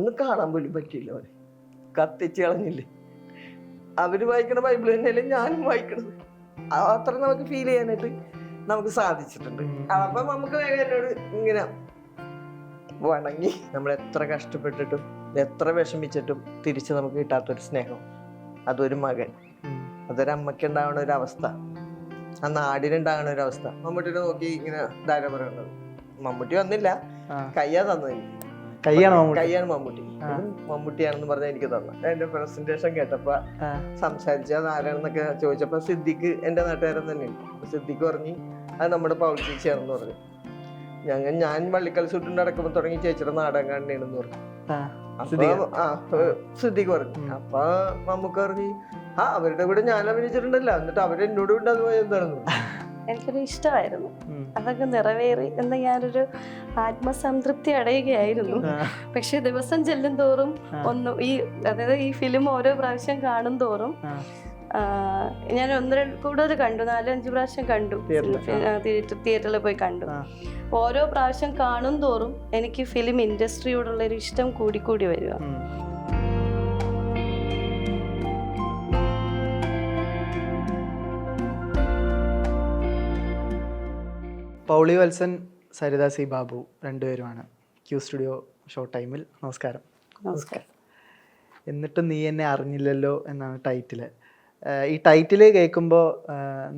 ഒന്ന് കാണാൻ പോലും പറ്റിയില്ല അവരെ കത്തിച്ച് കളഞ്ഞില്ലേ? അവർ വായിക്കണ ബൈബിൾ തന്നെയല്ലേ ഞാനും വായിക്കണത്. അത്ര നമുക്ക് ഫീൽ ചെയ്യാനായിട്ട് നമുക്ക് സാധിച്ചിട്ടുണ്ട്. അപ്പൊ നമുക്ക് വേഗം എന്നോട് ഇങ്ങനെ വണങ്ങി. നമ്മൾ എത്ര കഷ്ടപ്പെട്ടിട്ടും എത്ര വിഷമിച്ചിട്ടും തിരിച്ച് നമുക്ക് കിട്ടാത്തൊരു സ്നേഹം. അതൊരു മകൻ. അതൊരു അമ്മയ്ക്ക് ഉണ്ടാവുന്ന ഒരു അവസ്ഥ ആ നാടിനുണ്ടാകുന്ന ഒരു അവസ്ഥ മമ്മൂട്ടിനെ നോക്കി ഇങ്ങനെ ധാര പറയണത് മമ്മൂട്ടി വന്നില്ല. കയ്യാ തന്നത് മമ്മൂട്ടി. കയ്യാണ് മമ്മൂട്ടി. മമ്മൂട്ടിയാണെന്ന് പറഞ്ഞാൽ എനിക്ക് തന്നെ എന്റെ പ്രസന്റേഷൻ കേട്ടപ്പോ. സംസാരിച്ച ആരാണെന്നൊക്കെ ചോദിച്ചപ്പോ സിദ്ദിഖ് എന്റെ നാട്ടുകാരൻ തന്നെയാണ്. അപ്പൊ സിദ്ദിഖ് പറഞ്ഞു അത് നമ്മുടെ പൗൾ ചേച്ചിയാണെന്ന് പറഞ്ഞു. ഞങ്ങൾ ഞാൻ വള്ളിക്കൽ സൂട്ടിന്റെ നടക്കുമ്പോ തുടങ്ങി ചേച്ചിയുടെ നാടകം കാണണേണെന്ന് പറഞ്ഞു. സിദ്ദിഖ്? പറഞ്ഞു. അപ്പൊ മമ്മൂക്ക പറഞ്ഞു ആ അവരുടെ കൂടെ ഞാൻ അഭിനയിച്ചിട്ടുണ്ടല്ലോ. എന്നിട്ട് അവരെന്നോട് കൊണ്ട് അത് പോയി എന്താണെന്ന്. എനിക്കൊരു ഇഷ്ടമായിരുന്നു. അതൊക്കെ നിറവേറി എന്ന് ഞാനൊരു ആത്മസംതൃപ്തി അടയുകയായിരുന്നു. പക്ഷെ ദിവസം ചെല്ലും തോറും. ഒന്ന് ഈ അതായത് ഈ ഫിലിം ഓരോ പ്രാവശ്യം കാണും തോറും ഞാൻ ഒന്നര കൂടുതൽ കണ്ടു നാലോ അഞ്ച് പ്രാവശ്യം കണ്ടു. തിയേറ്ററിൽ, തിയേറ്ററിൽ പോയി കണ്ടു. ഓരോ പ്രാവശ്യം കാണും തോറും എനിക്ക് ഫിലിം ഇൻഡസ്ട്രിയോടുള്ള ഒരു ഇഷ്ടം കൂടിക്കൂടി വരിക. പൗളി വത്സൻ സരിത സി ബാബു രണ്ടുപേരുമാണ്. ക്യൂ സ്റ്റുഡിയോ ഷോ ടൈമിൽ. നമസ്കാരം. നമസ്കാരം. എന്നിട്ടും നീ എന്നെ അറിഞ്ഞില്ലല്ലോ എന്നാണ് ടൈറ്റിൽ ഈ ടൈറ്റിൽ കേൾക്കുമ്പോൾ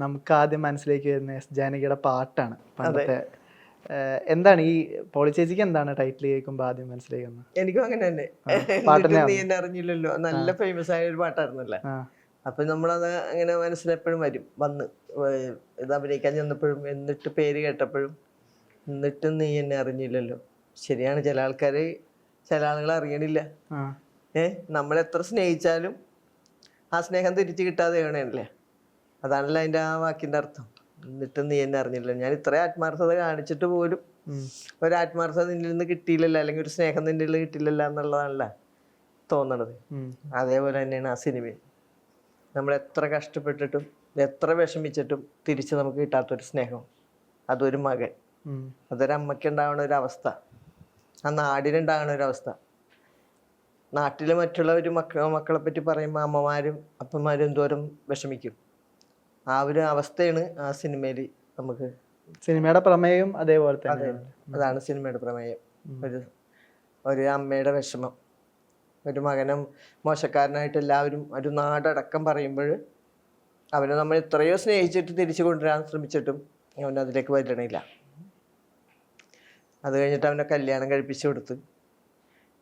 നമുക്ക് ആദ്യം മനസ്സിലേക്ക് വരുന്ന എസ് ജാനകിയുടെ പാട്ടാണ് പണ്ടത്തെ. എന്താണ് ഈ പോളി ചേച്ചിക്ക് എന്താണ് ടൈറ്റിൽ കേൾക്കുമ്പോൾ ആദ്യം മനസ്സിലേക്ക് വന്നത്? എനിക്കും അങ്ങനെ തന്നെ. പാട്ടിനെ അറിഞ്ഞില്ലല്ലോ. നല്ല ഫേമസ് ആയ ഒരു പാട്ടായിരുന്നല്ലേ? അപ്പൊ നമ്മളത് അങ്ങനെ മനസ്സിലെപ്പോഴും വരും. വന്ന് ഇത് അഭിനയിക്കാൻ ചെന്നപ്പോഴും എന്നിട്ട് പേര് കേട്ടപ്പോഴും എന്നിട്ടും നീ എന്നെ അറിഞ്ഞില്ലല്ലോ. ശരിയാണ് ചില ആൾക്കാര് ചില ആളുകൾ അറിയണില്ല. ഏ നമ്മൾ എത്ര സ്നേഹിച്ചാലും ആ സ്നേഹം തിരിച്ചു കിട്ടാതെ വേണല്ലേ അതാണല്ലോ അതിന്റെ ആ വാക്കിന്റെ അർത്ഥം. എന്നിട്ടും നീ എന്നെ അറിഞ്ഞില്ല ഞാൻ ഇത്ര ആത്മാർത്ഥത കാണിച്ചിട്ട് പോലും ഒരു ആത്മാർത്ഥത നിന്നിൽ നിന്ന് കിട്ടിയില്ലല്ലോ അല്ലെങ്കിൽ ഒരു സ്നേഹം നിന്നിൽ നിന്ന് കിട്ടിയില്ലല്ലോ എന്നുള്ളതാണല്ലോ തോന്നണത്. അതേപോലെ തന്നെയാണ് ആ സിനിമയും. നമ്മൾ എത്ര കഷ്ടപ്പെട്ടിട്ടും എത്ര വിഷമിച്ചിട്ടും തിരിച്ച് നമുക്ക് കിട്ടാത്തൊരു സ്നേഹം. അതൊരു മകൻ. അതൊരമ്മയ്ക്ക് ഉണ്ടാവുന്ന ഒരു അവസ്ഥ ആ നാടിനുണ്ടാകുന്ന ഒരു അവസ്ഥ നാട്ടിലെ മറ്റുള്ള ഒരു മക്ക മക്കളെ പറ്റി പറയുമ്പോൾ അമ്മമാരും അപ്പന്മാരും എന്തോരം വിഷമിക്കും. ആ ഒരു അവസ്ഥയാണ് ആ സിനിമയിൽ നമുക്ക് സിനിമയുടെ പ്രമേയം അതേപോലെ തന്നെ. അതാണ് സിനിമയുടെ പ്രമേയം. ഒരു ഒരു അമ്മയുടെ വിഷമം. ഒരു മകനും മോശക്കാരനായിട്ട് എല്ലാവരും ഒരു നാടടക്കം പറയുമ്പോൾ അവനെ നമ്മൾ എത്രയോ സ്നേഹിച്ചിട്ട് തിരിച്ചു കൊണ്ടുവരാൻ ശ്രമിച്ചിട്ടും അവൻ അതിലേക്ക് വരണില്ല. അത് കഴിഞ്ഞിട്ട് അവനെ കല്യാണം കഴിപ്പിച്ചു കൊടുത്ത്.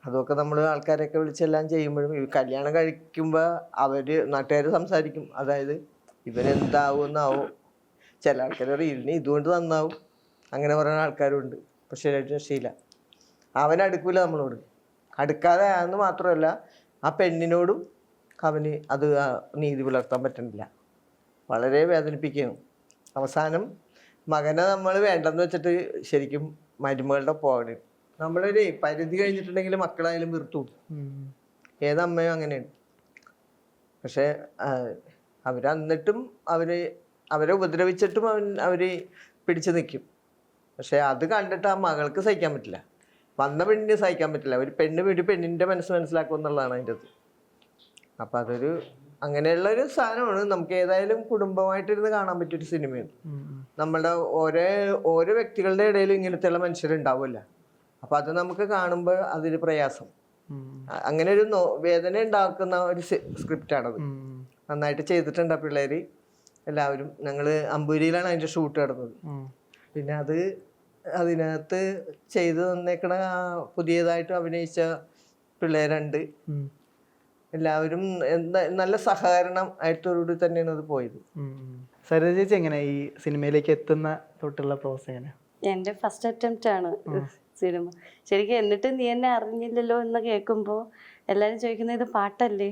അതൊക്കെ നമ്മൾ ആൾക്കാരെയൊക്കെ വിളിച്ചെല്ലാം ചെയ്യുമ്പോഴും ഈ കല്യാണം കഴിക്കുമ്പോൾ അവർ നാട്ടുകാർ സംസാരിക്കും. അതായത് ഇവനെന്താവുമെന്നാവും ചില ആൾക്കാർ പറയും ഇവന് ഇതുകൊണ്ട് നന്നാവും. അങ്ങനെ പറയുന്ന ആൾക്കാരുണ്ട്. പക്ഷേ രക്ഷയില്ല. അവൻ അടുക്കൂല നമ്മളോട്. അടുക്കാതെ ആയെന്ന് മാത്രമല്ല ആ പെണ്ണിനോടും അവന് അത് നീതി പുലർത്താൻ പറ്റണില്ല. വളരെ വേദനിപ്പിക്കുന്നു. അവസാനം മകനെ നമ്മൾ വേണ്ടെന്ന് വെച്ചിട്ട് ശരിക്കും മരുമകളുടെ പോകണം നമ്മളൊരു പരിധി കഴിഞ്ഞിട്ടുണ്ടെങ്കിൽ മക്കളായാലും വീർത്തു. ഏതമ്മയും അങ്ങനെയാണ്. പക്ഷെ അവർ എന്നിട്ടും അവർ അവരെ ഉപദ്രവിച്ചിട്ടും അവൻ അവർ പിടിച്ചു നിൽക്കും. പക്ഷെ അത് കണ്ടിട്ട് ആ മകൾക്ക് സഹിക്കാൻ പറ്റില്ല. വന്ന പെണ്ണിനെ സഹിക്കാൻ പറ്റില്ല. ഒരു പെണ്ണ് ഒരു പെണ്ണിന്റെ മനസ്സ് മനസ്സിലാക്കുക എന്നുള്ളതാണ് അതിന്റെ അത് അപ്പം അതൊരു അങ്ങനെയുള്ള ഒരു സാധനമാണ്. നമുക്ക് ഏതായാലും കുടുംബമായിട്ടിരുന്ന് കാണാൻ പറ്റിയൊരു സിനിമയാണ്. നമ്മളുടെ ഓരോ ഓരോ വ്യക്തികളുടെ ഇടയിലും ഇങ്ങനത്തെയുള്ള മനുഷ്യരുണ്ടാവില്ല അപ്പം അത് നമുക്ക് കാണുമ്പോൾ അതൊരു പ്രയാസം. അങ്ങനെ ഒരു വേദന ഉണ്ടാക്കുന്ന ഒരു സ്ക്രിപ്റ്റാണത്. നന്നായിട്ട് ചെയ്തിട്ടുണ്ട് പിള്ളേര്. എല്ലാവരും. ഞങ്ങൾ അമ്പൂരിയിലാണ് അതിന്റെ ഷൂട്ട് നടന്നത്. പിന്നെ അത് അതിനകത്ത് ചെയ്തു തന്നേക്കണ പുതിയതായിട്ട് അഭിനയിച്ച പിള്ളേരുണ്ട്. എല്ലാവരും എന്താ നല്ല സഹകരണം ആയിട്ടോടുകൂടി തന്നെയാണ് അത് പോയത്. സരിത ചേച്ചി എങ്ങനെ ഈ സിനിമയിലേക്ക് എത്തുന്ന തൊട്ടുള്ള പ്രോസസ് എങ്ങനെ? എന്റെ ഫസ്റ്റ് അറ്റംപ്റ്റ് ആണ് സിനിമ. ശരിക്കും എന്നിട്ട് നീ എന്നെ അറിഞ്ഞില്ലല്ലോ എന്ന് കേൾക്കുമ്പോൾ എല്ലാവരും ചോദിക്കുന്നത് ഇത് പാട്ടല്ലേ?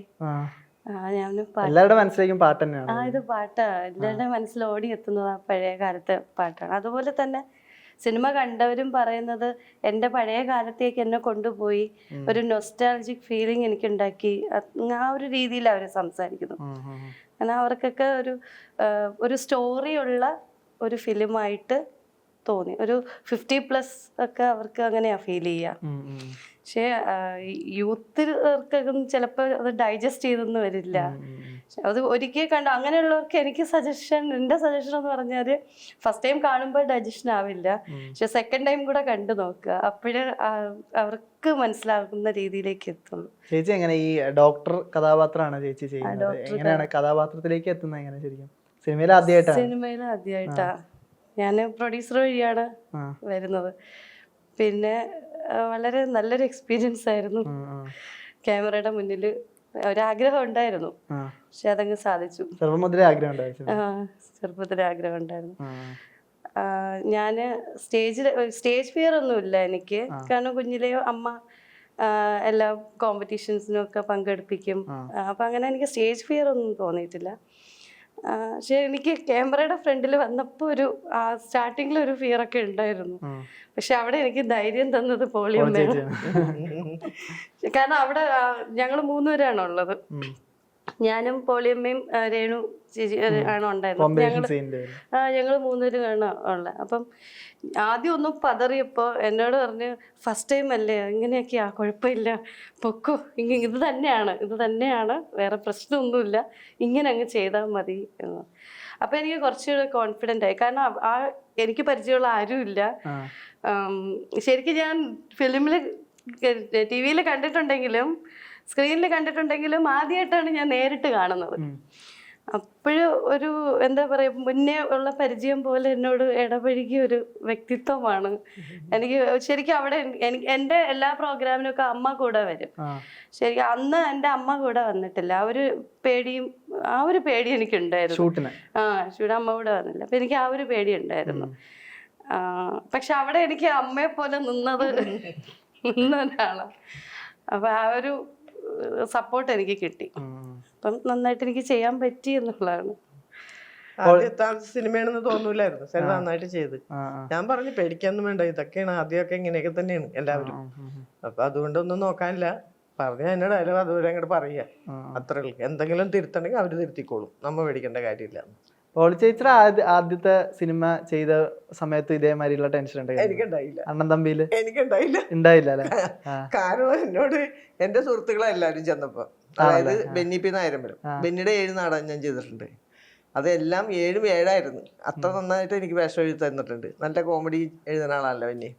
എല്ലാവരുടെ മനസ്സിലേക്കും പാട്ട് തന്നെയാണ്. ആ ഇത് പാട്ടാ. എല്ലാവരുടെ മനസ്സിൽ ഓടി എത്തുന്നത് ആ പഴയ കാലത്തെ പാട്ടാണ്. അതുപോലെ തന്നെ സിനിമ കണ്ടവരും പറയുന്നത് എന്റെ പഴയ കാലത്തേക്ക് എന്നെ കൊണ്ടുപോയി. ഒരു നൊസ്റ്റാൾജിക് ഫീലിംഗ് എനിക്ക് ഉണ്ടാക്കി ആ ഒരു രീതിയിൽ അവർ സംസാരിക്കുന്നു. കാരണം അവർക്കൊക്കെ ഒരു ഒരു സ്റ്റോറി ഉള്ള ഒരു ഫിലിമായിട്ട് തോന്നി. ഒരു ഫിഫ്റ്റി പ്ലസ് ഒക്കെ അവർക്ക് അങ്ങനെയാ ഫീൽ ചെയ്യുക. പക്ഷേ യൂത്തിൽക്കൊന്നും ചിലപ്പോൾ അത് ഡൈജസ്റ്റ് ചെയ്തൊന്നും വരില്ല. അത് ഒരിക്കൽ കണ്ടു. അങ്ങനെയുള്ളവർക്ക് എനിക്ക് സജഷൻ എന്റെ സജഷൻ എന്ന് പറഞ്ഞാൽ ഫസ്റ്റ് ടൈം കാണുമ്പോൾ ഡൈജഷൻ ആവില്ല. പക്ഷെ സെക്കൻഡ് ടൈം കൂടെ കണ്ടു നോക്കുക. അപ്പോഴേ അവർക്ക് മനസ്സിലാകുന്ന രീതിയിലേക്ക് എത്തുള്ളൂ. ചേച്ചി എങ്ങനെ ഈ ഡോക്ടർ കഥാപാത്രമാണ് ചേച്ചി ചെയ്യുന്നത്? എങ്ങനെയാണ് കഥാപാത്രത്തിലേക്ക് എത്തുന്നത് എങ്ങനെ ശരിക്കും? സിനിമയിൽ ആദ്യമായിട്ടാണ്? സിനിമയിൽ ആദ്യമായിട്ടാ. ഞാൻ പ്രൊഡ്യൂസർ വഴിയാണ്. വരുന്നത്. പിന്നെ വളരെ നല്ലൊരു എക്സ്പീരിയൻസ് ആയിരുന്നു. ക്യാമറയുടെ മുന്നിൽ ഒരാഗ്രഹം ഉണ്ടായിരുന്നു. പക്ഷെ അതങ്ങ് സാധിച്ചു. ചെറുപ്പം ആഗ്രഹം ചെറുപ്പത്തിലെ ആഗ്രഹം ഉണ്ടായിരുന്നു. ഞാൻ സ്റ്റേജിൽ സ്റ്റേജ് ഫിയർ ഒന്നുമില്ല എനിക്ക്. കാരണം കുഞ്ഞിലെ അമ്മ എല്ലാ കോമ്പറ്റീഷൻസിനും ഒക്കെ പങ്കെടുപ്പിക്കും. ആ, അങ്ങനെ എനിക്ക് സ്റ്റേജ് ഫിയർ ഒന്നും തോന്നിയിട്ടില്ല. പക്ഷെ എനിക്ക് ക്യാമറയുടെ ഫ്രണ്ടിൽ വന്നപ്പോൾ ഒരു സ്റ്റാർട്ടിങ്ങിൽ ഒരു ഫിയർ ഒക്കെ ഉണ്ടായിരുന്നു. പക്ഷെ അവിടെ എനിക്ക് ധൈര്യം തന്നത് പോളിയമ്മയാണ് കാരണം അവിടെ ഞങ്ങൾ മൂന്നുപേരാണ് ഉള്ളത് ഉം. ഞാനും പോളിയമ്മയും രേണു ചേച്ചി ആണ് ഉണ്ടായിരുന്നത്. ആ ഞങ്ങൾ മൂന്നുപേരും ആണ് ഉള്ളത്. അപ്പം ആദ്യം ഒന്നും പതറിയപ്പോൾ എന്നോട് പറഞ്ഞ് ഫസ്റ്റ് ടൈം അല്ലേ? ഇങ്ങനെയൊക്കെയാ കുഴപ്പമില്ല. പൊക്കോ. ഇങ്ങ ഇത് തന്നെയാണ്. ഇത് തന്നെയാണ്. വേറെ പ്രശ്നമൊന്നുമില്ല. ഇങ്ങനെ അങ്ങ് ചെയ്താൽ മതി. എന്ന്. അപ്പം എനിക്ക് കുറച്ചുകൂടെ കോൺഫിഡന്റ് ആയി. കാരണം ആ- എനിക്ക് പരിചയമുള്ള ആരുമില്ല ശരിക്കും ഞാൻ ഫിലിമിൽ ടി വിയിൽ കണ്ടിട്ടുണ്ടെങ്കിലും സ്ക്രീനിൽ കണ്ടിട്ടുണ്ടെങ്കിലും ആദ്യമായിട്ടാണ് ഞാൻ നേരിട്ട് കാണുന്നത്. അപ്പോഴ് ഒരു എന്താ പറയുക മുന്നേ ഉള്ള പരിചയം പോലെ എന്നോട് ഇടപഴകിയ ഒരു വ്യക്തിത്വമാണ്. എനിക്ക് ശരിക്കും അവിടെ എനിക്ക് എന്റെ എല്ലാ പ്രോഗ്രാമിനൊക്കെ അമ്മ കൂടെ വരും. ശരിക്കും അന്ന് എന്റെ അമ്മ കൂടെ വന്നിട്ടില്ല. ആ ഒരു പേടിയും ആ ഒരു പേടി എനിക്കുണ്ടായിരുന്നു. ആ ഇവിടെ അമ്മ കൂടെ വന്നില്ല. അപ്പം എനിക്ക് ആ ഒരു പേടി ഉണ്ടായിരുന്നു. പക്ഷെ അവിടെ എനിക്ക് അമ്മയെ പോലെ നിന്നത് നിന്ന ഒരാളാണ് അപ്പൊ ആ ഒരു സപ്പോർട്ട് എനിക്ക് കിട്ടി. അപ്പം നന്നായിട്ട് എനിക്ക് ചെയ്യാൻ പറ്റി എന്നുള്ളതാണ്. സിനിമയാണെന്ന് തോന്നൂലായിരുന്നു. സാർ നന്നായിട്ട് ചെയ്ത്. ഞാൻ പറഞ്ഞു പേടിക്കാനൊന്നും വേണ്ട. ഇതൊക്കെയാണ് ആദ്യമൊക്കെ ഇങ്ങനെയൊക്കെ തന്നെയാണ് എല്ലാവരും. അപ്പൊ അതുകൊണ്ടൊന്നും നോക്കാനില്ല. പറഞ്ഞ എന്നെ ഡയലോഗ് അതുവരെ അങ്ങോട്ട് പറയുക. അത്രേ ഉള്ളൂ. എന്തെങ്കിലും തിരുത്തണമെങ്കിൽ അവർ തിരുത്തിക്കോളും. നമ്മ പേടിക്കേണ്ട കാര്യമില്ല. ചേച്ചിയുടെ ആദ്യ ആദ്യത്തെ സിനിമ ചെയ്ത സമയത്ത് ഇതേമാതിരിയുള്ള ടെൻഷൻ എനിക്കുണ്ടായില്ല. അണ്ണൻ തമ്പിയിൽ? എനിക്കുണ്ടായില്ല. ഉണ്ടായില്ല അല്ലെ? കാരണം എന്നോട് എന്റെ സുഹൃത്തുക്കളെ എല്ലാവരും ചെന്നപ്പോ. അതായത് ബെന്നി പി നായരമ്പലം. ബെന്നിയുടെ ഏഴ് നാടകം ഞാൻ ചെയ്തിട്ടുണ്ട്. അതെല്ലാം ഏഴും ഏഴായിരുന്നു. അത്ര നന്നായിട്ട് എനിക്ക് വേഷം എഴുതി തന്നിട്ടുണ്ട്. നല്ല കോമഡി എഴുതുന്ന ആളാണല്ലോ ബെന്നി.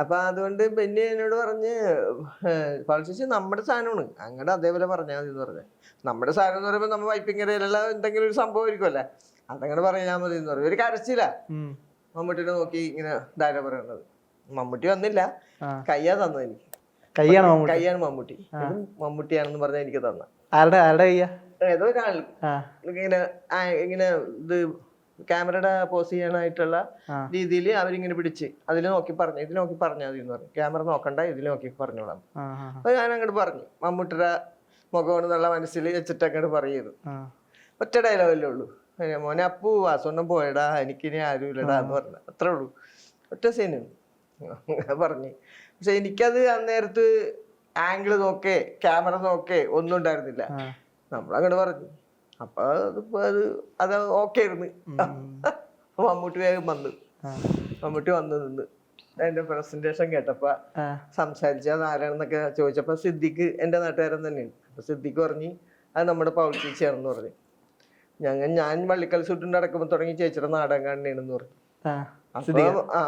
അപ്പൊ അതുകൊണ്ട് ബെന്നി എന്നോട് പറഞ്ഞ് പളിച്ചേച്ചി നമ്മുടെ സാധനമാണ്. അങ്ങനെ അതേപോലെ പറഞ്ഞാൽ മതി എന്ന് പറഞ്ഞു. നമ്മുടെ സാധനം എന്ന് പറയുമ്പോൾ നമ്മൾ വൈപ്പിങ്ങരയിലുള്ള എന്തെങ്കിലും ഒരു സംഭവം ആയിരിക്കുമല്ലേ അതങ്ങനെ പറഞ്ഞാൽ മതി എന്ന് പറഞ്ഞു ഒരു കരച്ചില്ല. മമ്മൂട്ടിനെ നോക്കി ഇങ്ങനെ ധാര പറയുന്നത്. മമ്മൂട്ടി വന്നില്ല. കയ്യാ തന്നു എനിക്ക്. കയ്യാണ് കയ്യാണ് മമ്മൂട്ടി. മമ്മൂട്ടിയാണെന്ന് പറഞ്ഞാൽ എനിക്ക് തന്ന. ആരുടെ ആരുടെ കയ്യാ? ഏതോ ഒരാൾ. ഇങ്ങനെ ഇങ്ങനെ ഇത് ക്യാമറയുടെ പോസ് ചെയ്യാനായിട്ടുള്ള. രീതിയിൽ അവരിങ്ങനെ പിടിച്ച് അതിൽ നോക്കി പറഞ്ഞു ഇതിൽ നോക്കി പറഞ്ഞാൽ മതി എന്ന് പറഞ്ഞു. ക്യാമറ നോക്കണ്ട ഇതിൽ നോക്കി പറഞ്ഞോളാം അപ്പൊ ഞാൻ അങ്ങോട്ട് പറഞ്ഞു. മമ്മൂട്ടിയുടെ മുഖമാണ് നല്ല മനസ്സിൽ വെച്ചിട്ട് അങ്ങോട്ട് പറയരുത്. ഒറ്റ ഡയലോഗല്ലേ ഉള്ളൂ. മോനെ അപ്പു വാസൊന്നും പോയടാ എനിക്കിനി ആരും ഇല്ലടാ എന്ന് പറഞ്ഞു. അത്രേ ഉള്ളൂ. ഒറ്റ സീന പറഞ്ഞു. പക്ഷെ എനിക്കത് അന്നേരത്ത് ആംഗിൾ നോക്കേ ക്യാമറ നോക്കേ ഒന്നും ഉണ്ടായിരുന്നില്ല. നമ്മളങ്ങോട്ട് പറഞ്ഞു. അപ്പൊ അത് അത് ഓക്കെ ആയിരുന്നു. അപ്പൊ മമ്മൂട്ടി വേഗം വന്നു. മമ്മൂട്ടി വന്നു നിന്ന് എന്റെ പ്രസന്റേഷൻ കേട്ടപ്പോ. സംസാരിച്ചത് ആരാണെന്നൊക്കെ ചോദിച്ചപ്പോ സിദ്ദിഖ് എന്റെ നാട്ടുകാരൻ തന്നെയാണ്. അപ്പൊ സിദ്ദിഖ് പറഞ്ഞു അത് നമ്മുടെ പൗൾ ചേച്ചിയാണെന്ന് പറഞ്ഞു. ഞങ്ങൾ ഞാൻ വള്ളിക്കൽ സുട്ടിന്റെ അടക്കുമ്പോ തുടങ്ങി ചേച്ചിയുടെ നാടകം കാണണേന്ന് പറഞ്ഞു. ആ. അപ്പൊ ആ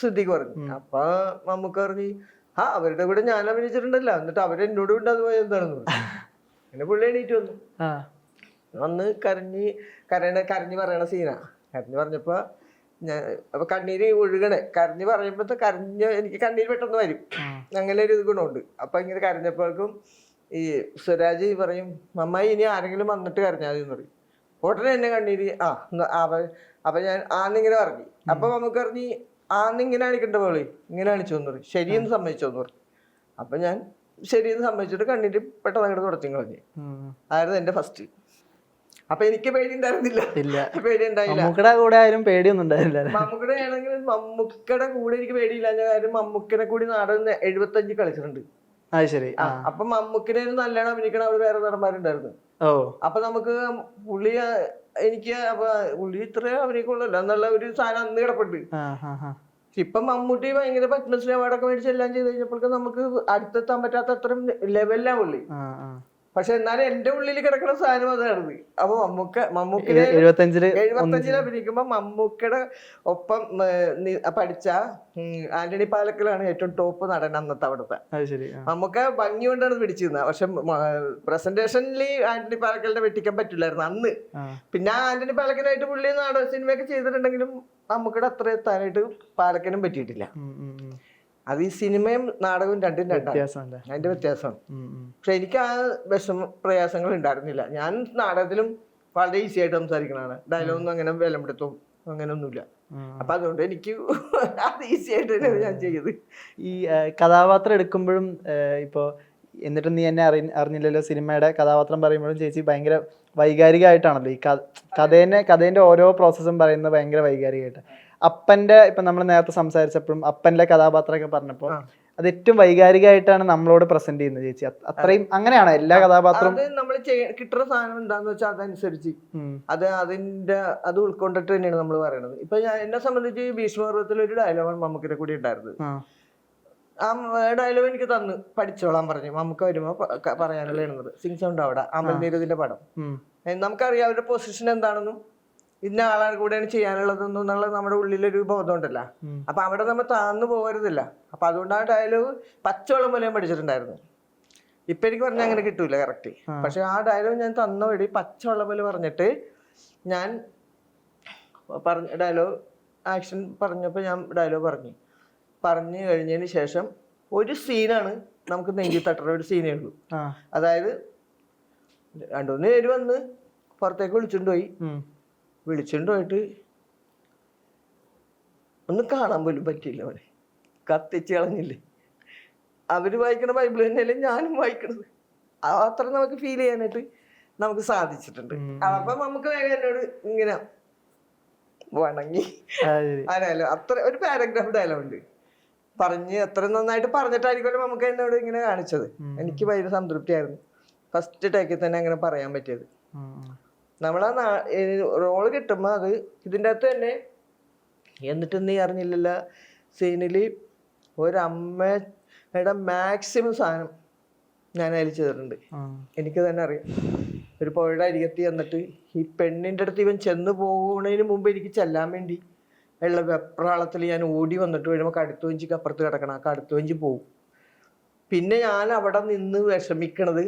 സിദ്ദിഖ് പറഞ്ഞു. അപ്പൊ മമ്മൂക്ക പറഞ്ഞു ആ അവരുടെ കൂടെ ഞാൻ അഭിനയിച്ചിട്ടുണ്ടല്ലോ. എന്നിട്ട് അവർ എന്നോട് കൊണ്ട് അത് പോയത് എന്താണെന്ന് പറഞ്ഞു. പിന്നെ പുള്ളി എണീറ്റ് വന്നു. ആ. കരഞ്ഞി കരയണ കരഞ്ഞ് പറയണ സീനാ കരഞ്ഞ് പറഞ്ഞപ്പോ ഞാൻ അപ്പൊ കണ്ണീര് ഒഴുകണേ. കരഞ്ഞ് പറഞ്ഞപ്പോഴത്തെ കരഞ്ഞ് എനിക്ക് കണ്ണീര് പെട്ടെന്ന് വരും. അങ്ങനെ ഒരു ഇത് ഗുണമുണ്ട്. അപ്പൊ ഇങ്ങനെ കരഞ്ഞപ്പോഴേക്കും ഈ സ്വരാജ് പറയും അമ്മായി ഇനി ആരെങ്കിലും വന്നിട്ട് കരഞ്ഞാൽ മതി എന്ന് പറയും. ഉടനെ എന്നെ കണ്ണീര് ആ അവ അപ്പൊ ഞാൻ ആന്നിങ്ങനെ പറഞ്ഞു. അപ്പൊ നമുക്ക് പറഞ്ഞ് ആന്നിങ്ങനെ കാണിക്കണ്ട പോളി ഇങ്ങനെ കാണിച്ചു എന്ന് പറയും. ശരിയെന്ന് സമ്മതിച്ചോ എന്ന് പറഞ്ഞു അപ്പൊ ഞാൻ ശരിയെന്ന് സമ്മതിച്ചിട്ട് കണ്ണീര് പെട്ടെന്ന് അങ്ങോട്ട് തുടച്ചു കളഞ്ഞു. ആയിരുന്നു എന്റെ ഫസ്റ്റ് അപ്പൊ എനിക്ക് പേടി ഉണ്ടായിരുന്നില്ല പേടി ഉണ്ടായില്ല മമ്മൂക്കടെ കൂടെ ആയാലും പേടിയൊന്നും ഉണ്ടായില്ല? മമ്മൂക്കടെ ആണെങ്കിൽ മമ്മൂക്കടെ കൂടെ എനിക്ക് പേടിയില്ല കാര്യം മമ്മൂക്കനെ കൂടി നാടൻ എഴുപത്തഞ്ച് കളിച്ചിട്ടുണ്ട്. അത് ശരി. അപ്പൊ മമ്മൂക്കിനെ നല്ലോണം അഭിനയിക്കണ അവിടെ വേറെ നടന്മാരുണ്ടായിരുന്നു. ഓ. അപ്പൊ നമുക്ക് പുള്ളി എനിക്ക് അപ്പൊ പുള്ളി ഇത്ര അഭിനയിക്കുള്ളല്ലോ എന്നുള്ള ഒരു സാധനം അന്ന് കിടപ്പുണ്ട്. ഇപ്പൊ മമ്മൂട്ടി ഭയങ്കര പത്മശ്രീ അവാർഡൊക്കെ മേടിച്ച് എല്ലാം ചെയ്ത് കഴിഞ്ഞപ്പോഴേക്കും നമുക്ക് അടുത്തെത്താൻ പറ്റാത്ത അത്രയും ലെവലിലാണ് പുള്ളി. പക്ഷെ എന്നാലും എന്റെ ഉള്ളിൽ കിടക്കുന്ന സാധനം അതായിരുന്നു. അപ്പൊ മമ്മൂക്ക മമ്മൂക്ക എഴു- എഴുപത്തഞ്ചിൽ എഴുപത്തഞ്ചിൽ അഭിനയിക്കുമ്പോ മമ്മൂക്കയുടെ ഒപ്പം പഠിച്ച ആന്റണി പാലക്കലാണ് ഏറ്റവും ടോപ്പ് നടൻ അന്നത്തെ അവിടുത്തെ. മമ്മൂക്ക ഭംഗി കൊണ്ടാണ് പിടിച്ചിരുന്നത് പക്ഷെ പ്രസന്റേഷനിൽ ആന്റണി പാലക്കലിനെ വെട്ടിക്കാൻ പറ്റില്ലായിരുന്നു അന്ന്. പിന്നെ ആ ആന്റണി പാലക്കനായിട്ട് പുള്ളി നാടക സിനിമയൊക്കെ ചെയ്തിട്ടുണ്ടെങ്കിലും മമ്മൂക്കയുടെ അത്ര എത്താനായിട്ട് പാലക്കനും പറ്റിയിട്ടില്ല. അത് ഈ സിനിമയും നാടകവും രണ്ടും രണ്ടാണ്. അതിന്റെ വ്യത്യാസമാണ്. പക്ഷെ എനിക്ക് ആ വിഷമ പ്രയാസങ്ങൾ ഉണ്ടായിരുന്നില്ല. ഞാൻ നാടകത്തിലും വളരെ ഈസി ആയിട്ട് സംസാരിക്കണതാണ്. ഡയലോഗൊന്നും അങ്ങനെ വിലപ്പെടുത്തും അങ്ങനെയൊന്നുമില്ല. ഒന്നുമില്ല അപ്പൊ അതുകൊണ്ട് എനിക്ക് അത് ഈസി ആയിട്ട് തന്നെയാണ് ഞാൻ ചെയ്ത് ഈ കഥാപാത്രം എടുക്കുമ്പോഴും ഇപ്പോൾ എന്നിട്ടും നീ എന്നെ അറി അറിഞ്ഞില്ലല്ലോ സിനിമയുടെ കഥാപാത്രം പറയുമ്പോഴും ചേച്ചി ഭയങ്കര വൈകാരികമായിട്ടാണല്ലോ ഈ കഥ കഥേനെ കഥേന്റെ ഓരോ പ്രോസസ്സും പറയുന്നത് ഭയങ്കര വൈകാരികമായിട്ട്. അപ്പന്റെ ഇപ്പൊ നമ്മൾ നേരത്തെ സംസാരിച്ചപ്പോഴും അപ്പന്റെ കഥാപാത്രമൊക്കെ പറഞ്ഞപ്പോൾ. അത് ഏറ്റവും വൈകാരികമായിട്ടാണ് നമ്മളോട് പ്രസന്റ് ചെയ്യുന്നത് ചേച്ചി. അത്രയും അങ്ങനെയാണ് എല്ലാ കഥാപാത്രവും. നമ്മൾ കിട്ടുന്ന സാധനം എന്താന്ന് വെച്ചാൽ അതനുസരിച്ച്. അത് അതിന്റെ അത് ഉൾക്കൊണ്ടിട്ട് തന്നെയാണ് നമ്മൾ പറയുന്നത് ഇപ്പൊ ഞാൻ എന്നെ സംബന്ധിച്ച് ഭീഷ്മപർവത്തിൽ ഒരു ഡയലോഗാണ് മമ്മൂക്കിനെ കൂടി ഉണ്ടായിരുന്നത്. ആ. ഡയലോഗ് എനിക്ക് തന്ന് പഠിച്ചോളാൻ പറഞ്ഞു. മമ്മൂക്ക വരുമ്പോ പറയാനുള്ള എഴുതുന്നത് സിംഗ് സൗണ്ട് അവിടെ അമൽ നീരദിന്റെ പടം. നമുക്കറിയാം അവരുടെ പൊസിഷൻ എന്താണെന്നും. ഇന്ന ആളാണ് കൂടെയാണ് ചെയ്യാനുള്ളതെന്നും എന്നുള്ള നമ്മുടെ ഉള്ളിലൊരു ബോധം ഉണ്ടല്ലോ അപ്പൊ അവിടെ നമ്മൾ താന്നു പോകരുതില്ല. അപ്പൊ അതുകൊണ്ടാണ് ഡയലോഗ് പച്ചവെള്ളം പോലെ ഞാൻ പഠിച്ചിട്ടുണ്ടായിരുന്നു ഇപ്പൊ എനിക്ക് പറഞ്ഞാൽ അങ്ങനെ കിട്ടൂല കറക്റ്റ്. പക്ഷെ ആ ഡയലോഗ് ഞാൻ തന്ന വഴി പച്ചവെള്ളം പോലെ പറഞ്ഞിട്ട് ഞാൻ പറഞ്ഞ ഡയലോഗ് ആക്ഷൻ പറഞ്ഞപ്പോൾ ഞാൻ ഡയലോഗ് പറഞ്ഞു. പറഞ്ഞു കഴിഞ്ഞതിന് ശേഷം ഒരു സീനാണ് നമുക്ക് നെഞ്ചി തട്ടുന്ന ഒരു സീനേ ഉള്ളൂ. അതായത് രണ്ടുമൂന്ന് പേര് വന്ന് പുറത്തേക്ക് വിളിച്ചുകൊണ്ട് പോയി. ഉം. ഒന്ന് പോയിട്ട് ഒന്നും കാണാൻ പോലും പറ്റിയില്ല അവരെ കത്തിച്ച് കളഞ്ഞില്ലേ. അവർ വായിക്കണ ബൈബിൾ തന്നെയല്ലേ ഞാനും വായിക്കണത്. അത്ര നമുക്ക് ഫീൽ ചെയ്യാനായിട്ട് നമുക്ക് സാധിച്ചിട്ടുണ്ട്. അപ്പൊ നമുക്ക് വേഗം എന്നോട് ഇങ്ങനെ വണങ്ങി. അത് ശരി. ആ ഡയലോഗ് അത്ര ഒരു പാരഗ്രാഫ് ഡയലോഗുണ്ട് പറഞ്ഞ് അത്ര നന്നായിട്ട് പറഞ്ഞിട്ടായിരിക്കുമല്ലോ നമുക്ക് എന്നോട് ഇങ്ങനെ കാണിച്ചത്. എനിക്ക് ഭയങ്കര സംതൃപ്തിയായിരുന്നു. ഫസ്റ്റ് ടേക്കിൽ തന്നെ അങ്ങനെ പറയാൻ പറ്റിയത്. ഉം, നാ നമ്മളാ റോൾ കിട്ടുമ്പോൾ അത് ഇതിന്റെ അകത്ത് തന്നെ. എന്നിട്ട് നീ അറിഞ്ഞില്ലല്ല സീനിൽ ഒരമ്മയുടെ മാക്സിമം സാധനം ഞാൻ അതിൽ ചെയ്തിട്ടുണ്ട് എനിക്ക് തന്നെ അറിയാം. ഒരു പുഴയുടെ അരികത്ത് ചെന്നിട്ട് ഈ പെണ്ണിന്റെ അടുത്ത് ഇവൻ ചെന്ന് പോകുന്നതിന് മുമ്പ് എനിക്ക് ചെല്ലാൻ വേണ്ടി ഉള്ള വെപ്രാളത്തിൽ ഞാൻ ഓടി വന്നിട്ട് വരുമ്പോൾ കടുത്തു വഞ്ചിക്ക് അപ്പുറത്ത് കിടക്കണം. ആ കടുത്തു വഞ്ചി പോകും പിന്നെ ഞാൻ അവിടെ നിന്ന് വിഷമിക്കണത്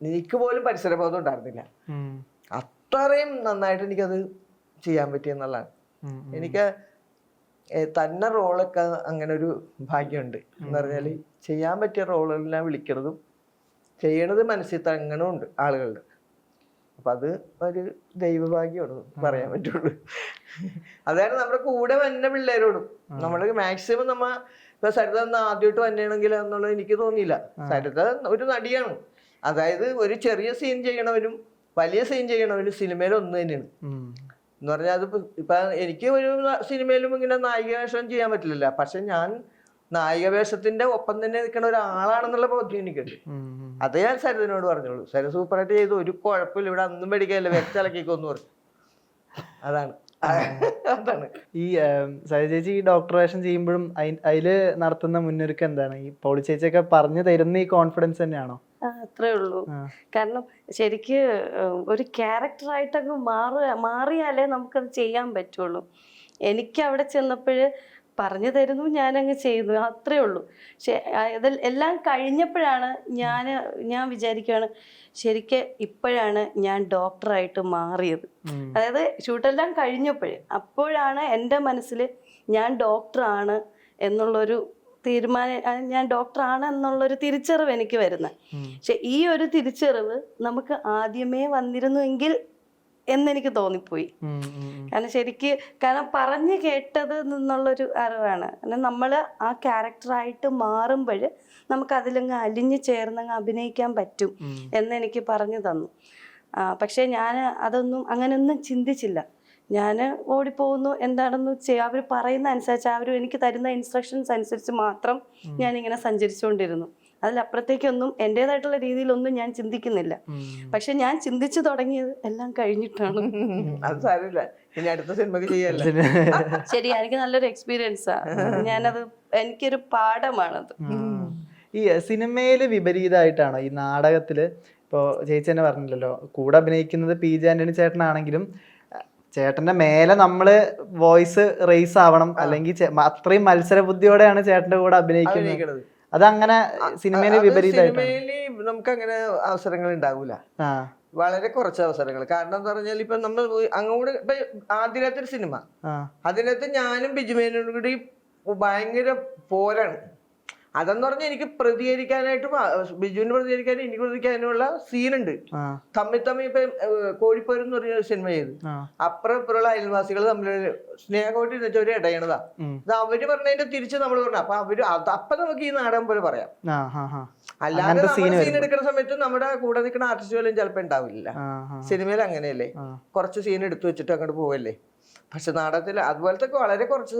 എനിക്ക് പോലും പരിസരബോധം ഉണ്ടായിരുന്നില്ല. അത്രയും നന്നായിട്ട് എനിക്കത് ചെയ്യാൻ പറ്റിയെന്നുള്ളതാണ്. എനിക്ക് തന്നെ റോളൊക്കെ അങ്ങനെ ഒരു ഭാഗ്യമുണ്ട് എന്ന് പറഞ്ഞാൽ ചെയ്യാൻ പറ്റിയ റോളെല്ലാം വിളിക്കണതും ചെയ്യണത് മനസ്സിൽ തങ്ങണമുണ്ട് ആളുകളുടെ. അപ്പൊ അത് ഒരു ദൈവഭാഗ്യമാണ് പറയാൻ പറ്റുള്ളൂ. അതായത് നമ്മുടെ കൂടെ വന്ന പിള്ളേരോടും നമ്മൾ മാക്സിമം നമ്മ ഇപ്പൊ സരിത ആദ്യമായിട്ട് വന്നെയാണെങ്കിൽ എന്നുള്ളത് എനിക്ക് തോന്നിയില്ല. സരിത ഒരു നടിയാണ്. അതായത് ഒരു ചെറിയ സീൻ ചെയ്യണവരും വലിയ സീൻ ചെയ്യണവരും സിനിമയിൽ ഒന്ന് തന്നെയാണ്. എന്ന് പറഞ്ഞാൽ അത് ഇപ്പൊ എനിക്ക് ഒരു സിനിമയിലും ഇങ്ങനെ നായിക വേഷം ചെയ്യാൻ പറ്റില്ലല്ലോ. പക്ഷെ ഞാൻ നായിക വേഷത്തിന്റെ ഒപ്പം തന്നെ നിൽക്കുന്ന ഒരാളാണെന്നുള്ള ബോധ്യം എനിക്കുണ്ട്. അത് ഞാൻ സരിതനോട് പറഞ്ഞോളൂ. സരി സൂപ്പറായിട്ട് ചെയ്തു. ഒരു കുഴപ്പമില്ല. ഇവിടെ അന്നും പഠിക്കാനില്ല വ്യക്തിളക്കിക്കൊന്നു പറഞ്ഞു. അതാണ്. അതാണ്. ഈ ഏം, ചേച്ചി ഈ ഡോക്ടർ വേഷം ചെയ്യുമ്പോഴും അതിൽ നടത്തുന്ന മുന്നൊരുക്കം എന്താണ്? ഈ പോളി ചേച്ചിയൊക്കെ പറഞ്ഞു തരുന്ന ഈ കോൺഫിഡൻസ് തന്നെയാണോ? അത്രേ ഉള്ളൂ. കാരണം ശരിക്ക് ഒരു ക്യാരക്ടറായിട്ടങ്ങ് മാറുക മാറിയാലേ നമുക്കത് ചെയ്യാൻ പറ്റുള്ളൂ. എനിക്ക് അവിടെ ചെന്നപ്പോൾ പറഞ്ഞു തരുന്നു ഞാനങ്ങ് ചെയ്യുന്നു അത്രേ ഉള്ളൂ. പക്ഷെ എല്ലാം കഴിഞ്ഞപ്പോഴാണ് ഞാൻ ഞാൻ വിചാരിക്കുകയാണ് ശരിക്ക് ഇപ്പോഴാണ് ഞാൻ ഡോക്ടറായിട്ട് മാറിയത്. അതായത് ഷൂട്ടെല്ലാം കഴിഞ്ഞപ്പോഴേ അപ്പോഴാണ് എന്റെ മനസ്സിൽ ഞാൻ ഡോക്ടറാണ് എന്നുള്ളൊരു തീരുമാനം ഞാൻ ഡോക്ടറാണ് എന്നുള്ളൊരു തിരിച്ചറിവ് എനിക്ക് വരുന്നത്. പക്ഷെ ഈ ഒരു തിരിച്ചറിവ് നമുക്ക് ആദ്യമേ വന്നിരുന്നുവെങ്കിൽ എന്നെനിക്ക് തോന്നിപ്പോയി. കാരണം ശരിക്ക് കാരണം പറഞ്ഞു കേട്ടത് നിന്നുള്ളൊരു അറിവാണ്. കാരണം നമ്മൾ ആ ക്യാരക്ടറായിട്ട് മാറുമ്പോൾ നമുക്ക് അതിലങ്ങ് അലിഞ്ഞു ചേർന്നങ്ങ് അഭിനയിക്കാൻ പറ്റും എന്നെനിക്ക് പറഞ്ഞു തന്നു. പക്ഷേ ഞാൻ അതൊന്നും അങ്ങനെയൊന്നും ചിന്തിച്ചില്ല. ഞാൻ ഓടിപ്പോകുന്നു എന്താണെന്ന് ചെയ്യുക അവർ പറയുന്ന അനുസരിച്ച് അവർ എനിക്ക് തരുന്ന ഇൻസ്ട്രക്ഷൻസ് അനുസരിച്ച് മാത്രം ഞാനിങ്ങനെ സഞ്ചരിച്ചുകൊണ്ടിരുന്നു. അതിലപ്പുറത്തേക്കൊന്നും എന്റെതായിട്ടുള്ള രീതിയിലൊന്നും ഞാൻ ചിന്തിക്കുന്നില്ല. പക്ഷെ ഞാൻ ചിന്തിച്ചു തുടങ്ങിയത് എല്ലാം കഴിഞ്ഞിട്ടാണ്. അത് സാരമില്ല. ഇനി അടുത്ത സിനിമക്ക് ചെയ്യാല്ല ശരി എനിക്ക് നല്ലൊരു എക്സ്പീരിയൻസാ ഞാനത് എനിക്കൊരു പാഠമാണത്. ഈ സിനിമയിൽ വിപരീതമായിട്ടാണോ ഈ നാടകത്തിൽ? ഇപ്പോ ചേച്ചി തന്നെ പറഞ്ഞില്ലല്ലോ കൂടെ അഭിനയിക്കുന്നത് പി ജെ ആന്റണി ചേട്ടനാണെങ്കിലും ചേട്ടന്റെ മേലെ നമ്മൾ വോയിസ് റേസ് ആവണം അല്ലെങ്കിൽ അത്രയും മത്സര ബുദ്ധിയോടെയാണ് ചേട്ടന്റെ കൂടെ അഭിനയിക്കുന്നത്. അതങ്ങനെ സിനിമയിൽ വിപരീതമായി നമുക്ക് അങ്ങനെ അവസരങ്ങൾ ഉണ്ടാവൂല. വളരെ കുറച്ച് അവസരങ്ങൾ. കാരണം എന്താ പറഞ്ഞാൽ ഇപ്പൊ നമ്മൾ അങ്ങോട്ട് ഇപ്പൊ ആദ്യത്തെ ഒരു സിനിമ. അതിനകത്ത് ഞാനും ബിജുമേനോടും കൂടി ഭയങ്കര പോരാണ്. അതെന്ന് പറഞ്ഞാൽ എനിക്ക് പ്രതികരിക്കാനായിട്ട് ബിജുവിന് പ്രതികരിക്കാനും എനിക്ക് പ്രതികരിക്കാനുള്ള സീനുണ്ട്. തമ്മിൽ തമ്മിൽ ഇപ്പൊ കോഴിപ്പോരെന്ന് കോഴിപ്പോര് എന്ന് പറഞ്ഞ സിനിമ ചെയ്ത്. അപ്പുറം ഇപ്പുറമുള്ള അയൽവാസികൾ തമ്മിൽ സ്നേഹമായിട്ട് ഇരുന്നിട്ട് ഒരു ഇടയണതാ. ഇത് അവർ പറഞ്ഞതിന്റെ തിരിച്ച് നമ്മൾ പറഞ്ഞു. അപ്പൊ അവർ അപ്പൊ നമുക്ക് ഈ നാടകം പോലെ പറയാം. അല്ലാതെ നമ്മൾ സീൻ എടുക്കുന്ന സമയത്ത് നമ്മുടെ കൂടെ നിൽക്കുന്ന ആർട്ടിസ്റ്റ് പോലും ചിലപ്പോൾ ഉണ്ടാവില്ല സിനിമയിൽ അങ്ങനെയല്ലേ? കുറച്ച് സീൻ എടുത്തു വെച്ചിട്ട് അങ്ങോട്ട് പോവല്ലേ? പക്ഷെ നാടകത്തിൽ അതുപോലത്തെ വളരെ കുറച്ച്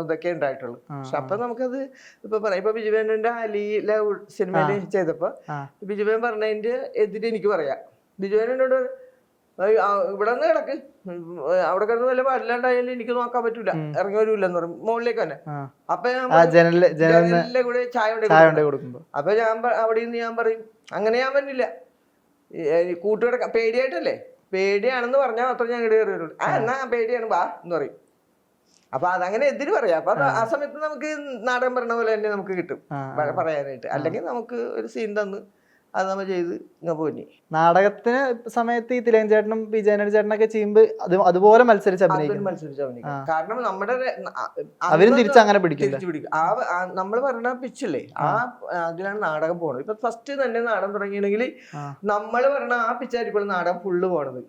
ഇതൊക്കെ ഉണ്ടായിട്ടുള്ളൂ. പക്ഷെ അപ്പൊ നമുക്കത് ഇപ്പൊ പറയാം. ഇപ്പൊ ബിജുബേനന്റെ അലിയിലെ സിനിമയിൽ ചെയ്തപ്പോ. ബിജുബേൻ പറഞ്ഞതിന്റെ എതിരെ എനിക്ക് പറയാം. ബിജുബേനോട് എന്നോട് "ഏയ്, ആ, ഇവിടെ നിന്ന് കിടക്ക്. അവിടെ കിടന്ന് വല്ല പാടില്ലാണ്ടായാലും എനിക്ക് നോക്കാൻ പറ്റൂല. ഇറങ്ങി വരൂലെന്ന് പറയും. മുകളിലേക്ക് തന്നെ. അപ്പൊ ഞാൻ കൂടെ ചായ അപ്പൊ ഞാൻ അവിടെ നിന്ന് ഞാൻ പറയും അങ്ങനെ ഞാൻ പറഞ്ഞില്ല കൂട്ടുകിടക്ക പേടിയായിട്ടല്ലേ? പേടിയാണെന്ന് പറഞ്ഞാൽ മാത്രമേ ഞാൻ ഇങ്ങോട്ട് കയറി വരുള്ളൂ. ആ എന്നാ പേടിയാണ് വാ എന്ന് പറയും. അപ്പൊ അതങ്ങനെ എതിര് പറയാം. അപ്പൊ ആ. സമയത്ത് നമുക്ക് നാടകം പറഞ്ഞ പോലെ തന്നെ നമുക്ക് കിട്ടും. പറയാനായിട്ട്. അല്ലെങ്കിൽ നമുക്ക് ഒരു സീൻ തന്ന് അത് നമ്മൾ ചെയ്ത് ഇങ്ങനെ പോയി നാടകത്തിന് സമയത്ത് ഈ തിലകൻ ചേട്ടനും പി ജയനടി ചേട്ടനൊക്കെ ചെയ്യുമ്പോ അത് അതുപോലെ മത്സരിച്ച് അഭിനയിക്കും. മത്സരിച്ച് അഭിനയിക്കും. കാരണം നമ്മുടെ അവരും തിരിച്ച് അങ്ങനെ പിടിക്കും. ആ നമ്മൾ പറഞ്ഞ പിച്ചല്ലേ ആ. അതിലാണ് നാടകം പോണത്. ഇപ്പൊ ഫസ്റ്റ് തന്നെ നാടകം തുടങ്ങിയില്ലെങ്കിൽ. നമ്മൾ പറഞ്ഞ ആ പിച്ചായിരിക്കും നാടകം ഫുള്ള് പോണത്.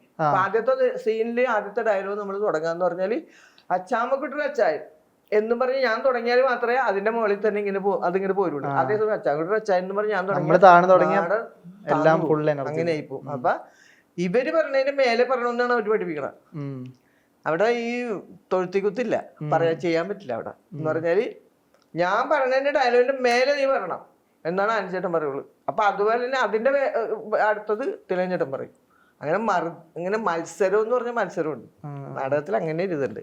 ആദ്യത്തെ സീനിൽ ആദ്യത്തെ ഡയലോഗ് നമ്മൾ തുടങ്ങാന്ന് പറഞ്ഞാൽ അച്ചാമ്മക്കുട്ടൊരു അച്ചായൻ. എന്നും പറഞ്ഞ് ഞാൻ തുടങ്ങിയാൽ മാത്രമേ അതിന്റെ മുകളിൽ തന്നെ ഇങ്ങനെ പോ അതിങ്ങനെ പോരുള്ളൂ. അതേസമയം അച്ചാമ്മക്കുട്ടൊരു അച്ചായൻ എന്ന് പറഞ്ഞ് ഞാൻ തുടങ്ങി. എല്ലാം ഫുൾ പോകും. അങ്ങനെ ആയിപ്പോവും അപ്പൊ ഇവർ പറഞ്ഞതിന്റെ മേലെ പറഞ്ഞാണ് അവർ പഠിപ്പിക്കണം അവിടെ ഈ തൊഴുത്തി കുത്തില്ല പറയാ ചെയ്യാൻ പറ്റില്ല അവിടെ. എന്ന് പറഞ്ഞാൽ ഞാൻ പറഞ്ഞതിന്റെ ഡയലോഗിന്റെ മേലെ നീ പറയണം എന്നാണ് അനുചേട്ടൻ പറയുള്ളൂ. അപ്പൊ അതുപോലെ തന്നെ അതിന്റെ അടുത്തത് തിളഞ്ഞേട്ടൻ പറയും. അങ്ങനെ മറു ഇങ്ങനെ മത്സരം എന്ന് പറഞ്ഞ മത്സരമുണ്ട്. നാടകത്തിൽ അങ്ങനെ ഒരു ഇതുണ്ട്.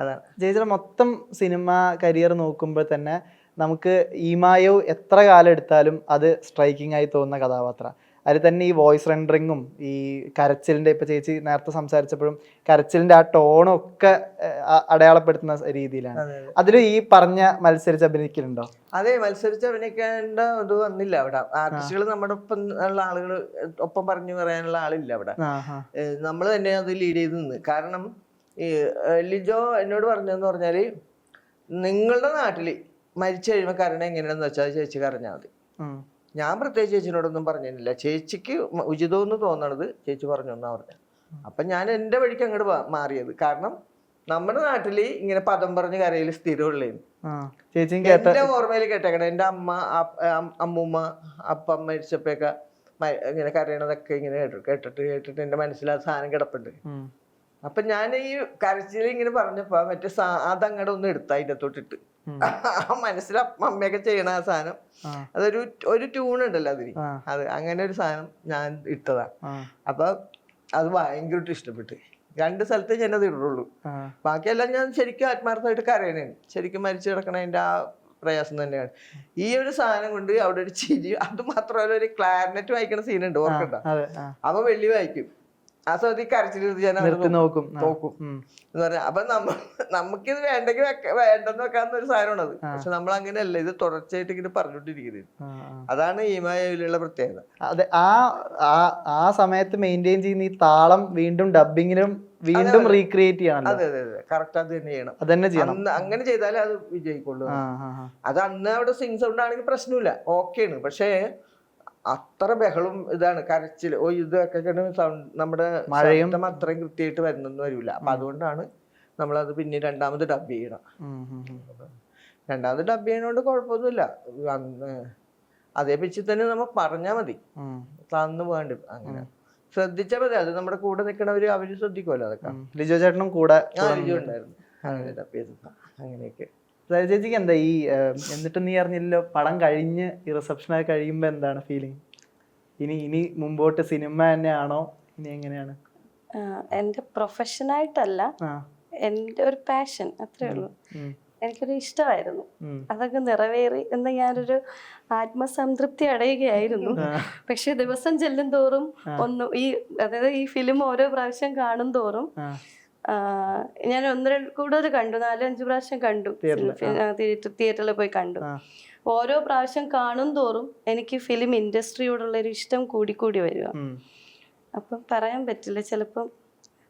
അതാണ്. ചേച്ചിയുടെ മൊത്തം സിനിമ കരിയർ നോക്കുമ്പോൾ തന്നെ നമുക്ക് ഈമായോ എത്ര കാലം എടുത്താലും അത് സ്ട്രൈക്കിംഗ് ആയി തോന്നുന്ന കഥാപാത്രം. അതിൽ തന്നെ ഈ വോയിസ് റെൻഡറിങ്ങും ഈ കരച്ചിലിന്റെ ഇപ്പോൾ ചേച്ചി നേരത്തെ സംസാരിച്ചപ്പോഴും കരച്ചിലിന്റെ ആ ടോണും ഒക്കെ അടയാളപ്പെടുത്തുന്ന രീതിയിലാണ്. അതെ, അതിൽ ഈ പറഞ്ഞ മത്സരിച്ച് അഭിനയിക്കലുണ്ടോ അതെ മത്സരിച്ച് അഭിനയിക്കേണ്ട ഇത് വന്നില്ല അവിടെ. ആർട്ടിസ്റ്റുകൾ നമ്മുടെ ഒപ്പം ഉള്ള ആളുകൾ ഒപ്പം പറഞ്ഞു പറയാനുള്ള ആളില്ല അവിടെ. നമ്മൾ തന്നെ അത് ലീഡ് ചെയ്ത് നിന്ന്. കാരണം ഈ ലിജോ എന്നോട് പറഞ്ഞതെന്ന് പറഞ്ഞാൽ നിങ്ങളുടെ നാട്ടിൽ മരിച്ചു കഴിയുമ്പോൾ കരണ എങ്ങനെയാണെന്ന് വെച്ചാൽ ചേച്ചി കരഞ്ഞാൽ മതി. ഞാൻ പ്രത്യേകിച്ച് ചേച്ചിനോടൊന്നും പറഞ്ഞില്ല ചേച്ചിക്ക് ഉചിതമെന്ന് തോന്നണത് ചേച്ചി പറഞ്ഞു എന്നാ പറഞ്ഞത് അപ്പം ഞാൻ എന്റെ വഴിക്ക് അങ്ങോട്ട് മാറിയത്. കാരണം നമ്മുടെ നാട്ടിൽ ഇങ്ങനെ പദം പറഞ്ഞ് കരയിൽ സ്ഥിരമുള്ളേന്ന് എന്റെ ഓർമ്മയിൽ കേട്ടേക്കണം എന്റെ അമ്മ അമ്മൂമ്മ അപ്പം മരിച്ചപ്പോഴൊക്കെ ഇങ്ങനെ കരയണതൊക്കെ ഇങ്ങനെ കേട്ടു കേട്ടിട്ട് കേട്ടിട്ട് എന്റെ മനസ്സിൽ ആ സാധനം കിടപ്പുണ്ട്. അപ്പൊ ഞാൻ ഈ കരച്ചിൽ ഇങ്ങനെ പറഞ്ഞപ്പോ മറ്റേ സാ- അതങ്ങടെ ഒന്ന് എടുത്ത അതിന്റെ തൊട്ടിട്ട് ആ മനസ്സിൽ അമ്മയൊക്കെ ചെയ്യണ ആ സാധനം. അതൊരു ഒരു ട്യൂൺ ഉണ്ടല്ലോ അതിന്. അത് അങ്ങനെ ഒരു സാധനം ഞാൻ ഇട്ടതാ. അപ്പൊ അത് ഭയങ്കരമായിട്ട് ഇഷ്ടപ്പെട്ട്. രണ്ട് സ്ഥലത്ത് ഞാൻ അത് ഇടുള്ളൂ. ബാക്കിയെല്ലാം ഞാൻ ശരിക്കും ആത്മാർത്ഥമായിട്ട് കരയണേന്. ശരിക്കും മരിച്ചു കിടക്കണതിന്റെ ആ പ്രയാസം തന്നെയാണ്. ഈ ഒരു സാധനം കൊണ്ട് അവിടെ ഒരു ചിരി അത് മാത്രമല്ല ഒരു ക്ലാരിനെറ്റ് വായിക്കണ സീനുണ്ട് ഓർക്കണ്ട? ആ വെള്ളി വായിക്കും. ആ സമയത്ത് ഈ കരച്ചിലെടുത്ത് ഞാൻ അവിടെ നോക്കും. നോക്കും. എന്ന് പറഞ്ഞാൽ അപ്പൊ നമ്മ നമുക്കിത് വേണ്ടെങ്കിൽ വേണ്ടെന്ന് വെക്കാവുന്ന ഒരു സാധനമാണത്. പക്ഷെ നമ്മൾ അങ്ങനെയല്ല ഇത് തുടർച്ചയായിട്ട് ഇങ്ങനെ ആ. അതാണ് ഈ മായയിലുള്ള പ്രത്യേകത. അതെ ആ ആ സമയത്ത് മെയിന്റെയിൻ ചെയ്യുന്ന ഈ താളം വീണ്ടും ഡബിങ്ങിലും വീണ്ടും റീക്രിയേറ്റ് ചെയ്യണം അതെ അതെ അതെ. കറക്റ്റ് അത് തന്നെ ചെയ്യണം. അത് തന്നെ ചെയ്യണം. അന്ന് അങ്ങനെ ചെയ്താലേ അത് വിജയിക്കുള്ളൂ. അത് അന്ന് അവിടെ സിംഗ് സൗണ്ട് ആണെങ്കിൽ പ്രശ്നമില്ല. ഓക്കെയാണ് പക്ഷേ അത്ര ബഹളം ഇതാണ്. കരച്ചിൽ ഓ ഇതൊക്കെ സൗണ്ട് നമ്മുടെ മഴയും- അത്രയും കൃത്യമായിട്ട് വരുന്നൊന്നും വരില്ല. അപ്പൊ അതുകൊണ്ടാണ് നമ്മളത് പിന്നെ രണ്ടാമത് ഡബ് ചെയ്യണം. രണ്ടാമത് ഡബ് ചെയ്യണോണ്ട് കുഴപ്പമൊന്നുമില്ല. അന്ന് അതേ പിച്ചിൽ തന്നെ നമ്മൾ പറഞ്ഞാൽ മതി. തന്നു വേണ്ട. അങ്ങനെ. ശ്രദ്ധിച്ചാൽ മതി. അത് നമ്മുടെ കൂടെ നിൽക്കണവര് അവർ ശ്രദ്ധിക്കുമല്ലോ അതൊക്കെ. ലിജോ ചേട്ടനും കൂടെ ഉണ്ടായിരുന്നു. അങ്ങനെ ഡബ് ചെയ്തപ്പോ അങ്ങനെയൊക്കെ. ചേച്ചിക്ക് എന്താ ഈ എന്നിട്ട് നീ അറിഞ്ഞില്ലല്ലോ പടം കഴിഞ്ഞ് ഈ റിസപ്ഷനൊക്കെ കഴിയുമ്പോൾ എന്താണ് ഫീലിംഗ് ഇനി ഇനി മുമ്പോട്ട് സിനിമ തന്നെയാണോ? ഇനി എങ്ങനെയാണ്? എന്റെ എന്റെ പ്രൊഫഷനായിട്ടല്ല എന്റെ എന്റെ ഒരു പാഷൻ അത്രേ ഉള്ളൂ. എനിക്കൊരു ഇഷ്ടമായിരുന്നു. അതൊക്കെ നിറവേറി എന്ന് ഞാനൊരു ആത്മസംതൃപ്തി അടയുകയായിരുന്നു. പക്ഷെ ദിവസം ചെല്ലും തോറും ഒന്ന് ഈ അതായത് ഈ ഫിലിം ഓരോ പ്രാവശ്യം കാണും തോറും ഞാൻ ഒന്ന് രണ്ട് കൂടുതൽ കണ്ടു. നാലഞ്ച് പ്രാവശ്യം കണ്ടു. തിയേറ്ററിൽ പോയി കണ്ടു. ഓരോ പ്രാവശ്യം കാണും തോറും എനിക്ക് ഫിലിം ഇൻഡസ്ട്രിയോടുള്ള ഒരു ഇഷ്ടം കൂടിക്കൂടി വരിക. അപ്പം പറയാൻ പറ്റില്ല. ചിലപ്പം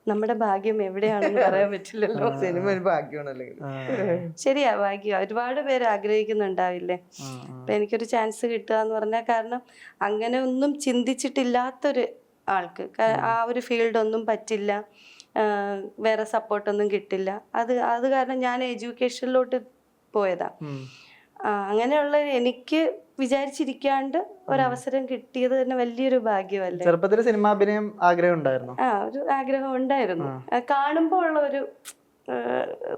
നമ്മുടെ ഭാഗ്യം എവിടെയാണെന്ന് പറയാൻ പറ്റില്ലല്ലോ. സിനിമ ഒരു ഭാഗ്യമാണ് ശരിയാ ഭാഗ്യ. ഒരുപാട് പേര് ആഗ്രഹിക്കുന്നുണ്ടാവില്ലേ. അപ്പൊ എനിക്കൊരു ചാൻസ് കിട്ടുക എന്ന് പറഞ്ഞാൽ കാരണം അങ്ങനെ ഒന്നും ചിന്തിച്ചിട്ടില്ലാത്തൊരു ആൾക്ക്. ആ ഒരു ഫീൽഡ് ഒന്നും പറ്റില്ല. വേറെ സപ്പോർട്ടൊന്നും കിട്ടില്ല. അത് അത് കാരണം ഞാൻ എഡ്യൂക്കേഷനിലോട്ട് പോയതാ. അങ്ങനെയുള്ള എനിക്ക് വിചാരിച്ചിരിക്കാണ്ട് ഒരവസരം കിട്ടിയത് തന്നെ വലിയൊരു ഭാഗ്യമല്ലേ? ചെറുപ്പത്തിൽ സിനിമാഭിനയം ആഗ്രഹം ഉണ്ടായിരുന്നു? ആ ഒരു ആഗ്രഹം ഉണ്ടായിരുന്നു. കാണുമ്പോൾ ഉള്ള ഒരു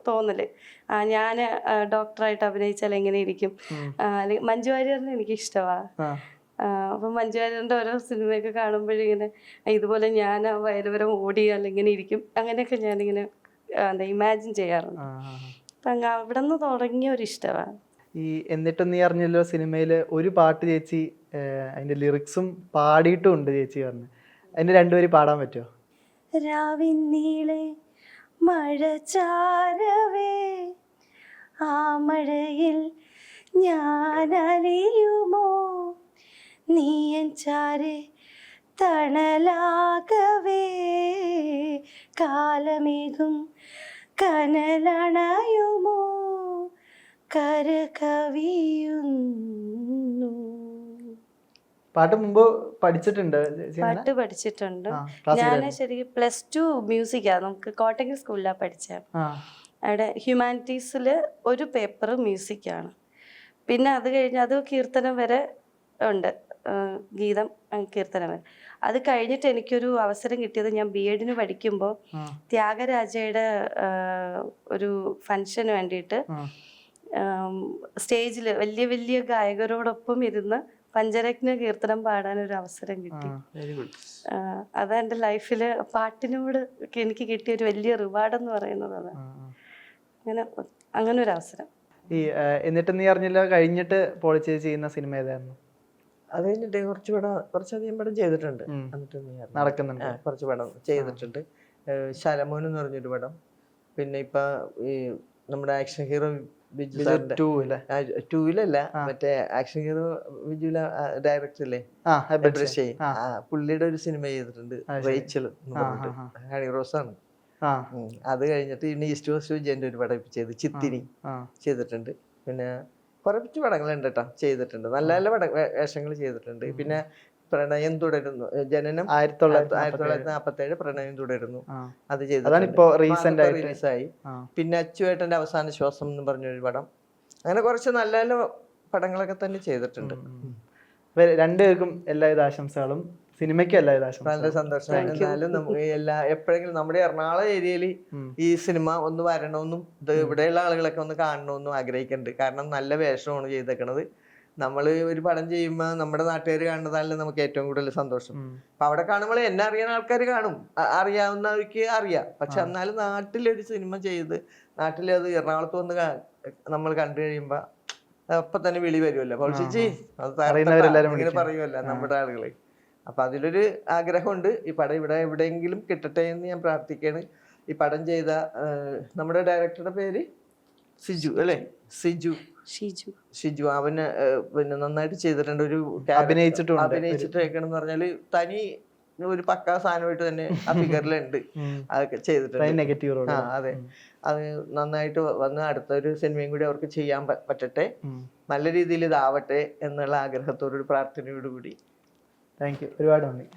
തോന്നൽ. ആ ഞാൻ ഡോക്ടറായിട്ട് അഭിനയിച്ചാൽ എങ്ങനെ ഇരിക്കും? അല്ലെങ്കിൽ മഞ്ജു വാര്യറിനെ എനിക്ക് ഇഷ്ടമാണ് അപ്പം മഞ്ജു വാര്യറിന്റെ ഓരോ സിനിമയൊക്കെ കാണുമ്പോഴിങ്ങനെ ഇതുപോലെ ഞാൻ ആ വയലുവരം ഓടി അല്ലെങ്കിൽ ഇരിക്കും. അങ്ങനെയൊക്കെ ഞാനിങ്ങനെ എന്താ ഇമാജിൻ ചെയ്യാറുണ്ട്. അപ്പം അങ്ങ് അവിടെ നിന്ന് തുടങ്ങിയ ഒരു ഇഷ്ടമാണ്. ഈ എന്നിട്ട് നീ അറിഞ്ഞല്ലോ സിനിമയിൽ ഒരു പാട്ട് ചേച്ചി അതിന്റെ അതിന്റെ ലിറിക്സും പാടിയിട്ടും ഉണ്ട് ചേച്ചി പറഞ്ഞു. അതിന്റെ രണ്ടുപേരും പാടാൻ പറ്റുമോ രാവിന്നീളെ നീളെ മഴ ചാരവേ ആ മഴയിൽ ഞാൻ അലിയുമോ? നീയൻ ചാരെ തണലാകവേ. കാലമേകും കനലണയുമോ? കരകവിയുന്നു. പാട്ട് മുമ്പ് പഠിച്ചിട്ടുണ്ട് പാട്ട് പഠിച്ചിട്ടുണ്ട്. ഞാൻ ശരി ശരിക്കും പ്ലസ് ടു മ്യൂസിക്കാണ് നമുക്ക് കോട്ടയം സ്കൂളിലാണ് പഠിച്ചത് അവിടെ ഹ്യൂമാനിറ്റീസിൽ ഒരു പേപ്പർ മ്യൂസിക്കാണ് പിന്നെ അത് കഴിഞ്ഞ് അത് കീർത്തനം വരെ ഉണ്ട്. ഗീതം കീർത്തനം വരെ അത് കഴിഞ്ഞിട്ട് എനിക്കൊരു അവസരം കിട്ടിയത് ഞാൻ ബി എഡിന് പഠിക്കുമ്പോൾ ത്യാഗരാജയുടെ ഒരു ഫംഗ്ഷന് വേണ്ടിയിട്ട് സ്റ്റേജിൽ വലിയ വലിയ ഗായകരോടൊപ്പം ഇരുന്ന് പഞ്ചരത്ന കീർത്തനം പാടാൻ ഒരു അവസരം കിട്ടി. അത് എന്റെ ലൈഫിൽ പാട്ടിനോട് എനിക്ക് കിട്ടിയ ഒരു വലിയ റിവാർഡ് എന്ന് പറയുന്നത് അതാണ് അങ്ങനെ അങ്ങനെ ഒരു അവസരം ഈ എന്നിട്ട് നീ അറിഞ്ഞില്ല കഴിഞ്ഞിട്ട് പോളിച്ചേരി ചെയ്യുന്ന സിനിമ ഏതായിരുന്നു? അത് കഴിഞ്ഞിട്ട് കുറച്ച് പടം കുറച്ചധികം പടം ചെയ്തിട്ടുണ്ട്. നടക്കുന്നുണ്ട്. കുറച്ച് പടം ചെയ്തിട്ടുണ്ട്. ശലമോൻ എന്ന് പറഞ്ഞൊരു പടം. പിന്നെ ഇപ്പൊ ഈ നമ്മുടെ ആക്ഷൻ ഹീറോ ബിജു സാറിന്റെ ടൂവിലല്ല മറ്റേ ആക്ഷൻ ഹീറോ വിജുല ഡയറക്ടർ അല്ലേ പുള്ളിയുടെ ഒരു സിനിമ ചെയ്തിട്ടുണ്ട് റേച്ചൽ ഹണി റോസ് ആണ് അത് കഴിഞ്ഞിട്ട് പിന്നെ ഈസ്റ്റ് വെസ്റ്റ് വിജയന്റെ ഒരു പടം ഇപ്പൊ ചെയ്ത് ചിത്തിരി ചെയ്തിട്ടുണ്ട്. പിന്നെ കുറച്ച് പടങ്ങളുണ്ട് കേട്ടോ ചെയ്തിട്ടുണ്ട്. നല്ല നല്ല പട വേഷങ്ങൾ ചെയ്തിട്ടുണ്ട്. പിന്നെ പ്രണയം തുടരുന്നു. ജനനം ആയിരത്തി തൊള്ളായിരത്തി ആയിരത്തി തൊള്ളായിരത്തി നാപ്പത്തി ഏഴ് പ്രണയം തുടരുന്നു. അത് recent ആയിട്ട്. റിലീസായി പിന്നെ അച്ചുവേട്ടന്റെ അവസാന ശ്വാസം എന്ന് പറഞ്ഞൊരു പടം. അങ്ങനെ കുറച്ച് നല്ല നല്ല പടങ്ങളൊക്കെ തന്നെ ചെയ്തിട്ടുണ്ട്. രണ്ടുപേർക്കും എല്ലാവിധ ആശംസകളും. സിനിമയ്ക്കും എല്ലാവിധ നല്ല സന്തോഷം. എന്നാലും നമുക്ക് എല്ലാ എപ്പോഴെങ്കിലും നമ്മുടെ എറണാകുളം ഏരിയയിൽ ഈ സിനിമ ഒന്ന് വരണമെന്നും ഇത് ഇവിടെയുള്ള ആളുകളൊക്കെ ഒന്ന് കാണണമെന്നും ആഗ്രഹിക്കുന്നുണ്ട്. കാരണം നല്ല വേഷമാണ് ചെയ്തേക്കണത്. നമ്മൾ ഒരു പടം ചെയ്യുമ്പോൾ നമ്മുടെ നാട്ടുകാർ കാണുന്നതല്ല നമുക്ക് ഏറ്റവും കൂടുതൽ സന്തോഷം. അപ്പൊ അവിടെ കാണുമ്പോൾ എന്നെ അറിയുന്ന ആൾക്കാർ കാണും. അറിയാവുന്നവർക്ക് അറിയാം. പക്ഷെ എന്നാലും നാട്ടിലൊരു സിനിമ ചെയ്ത് നാട്ടിൽ അത് എറണാകുളത്ത് വന്ന് നമ്മൾ കണ്ടു കഴിയുമ്പോൾ അപ്പൊ തന്നെ വിളി വരുമല്ലോ പക്ഷേ. പറയുമല്ലോ നമ്മുടെ ആളുകൾ. അപ്പൊ അതിലൊരു ആഗ്രഹമുണ്ട്. ഈ പടം ഇവിടെ എവിടെയെങ്കിലും കിട്ടട്ടെ എന്ന് ഞാൻ പ്രാർത്ഥിക്കുകയാണ്. ഈ പടം ചെയ്ത നമ്മുടെ ഡയറക്ടറുടെ പേര്? സിജു അല്ലേ? സിജു. ഷിജു ഷിജു അവന് പിന്നെ നന്നായിട്ട് ചെയ്തിട്ടുണ്ട്. ഒരു അഭിനയിച്ചിട്ടുണ്ട്. അഭിനയിച്ചിട്ടേക്കണെന്ന് അഭിനയിച്ചിട്ടേക്കെന്ന് പറഞ്ഞാൽ തനി ഒരു പക്ക സാധനമായിട്ട് തന്നെ ആ ഫിഗറിലുണ്ട്. അതൊക്കെ ചെയ്തിട്ടുണ്ട്. നെഗറ്റീവ് ആ അതെ. അത് നന്നായിട്ട് വന്ന് അടുത്തൊരു സിനിമയും കൂടി അവർക്ക് ചെയ്യാൻ പറ്റട്ടെ. നല്ല രീതിയിൽ ഇതാവട്ടെ എന്നുള്ള ആഗ്രഹത്തോടൊരു പ്രാർത്ഥനയോടുകൂടി താങ്ക് യു ഒരുപാട് നന്ദി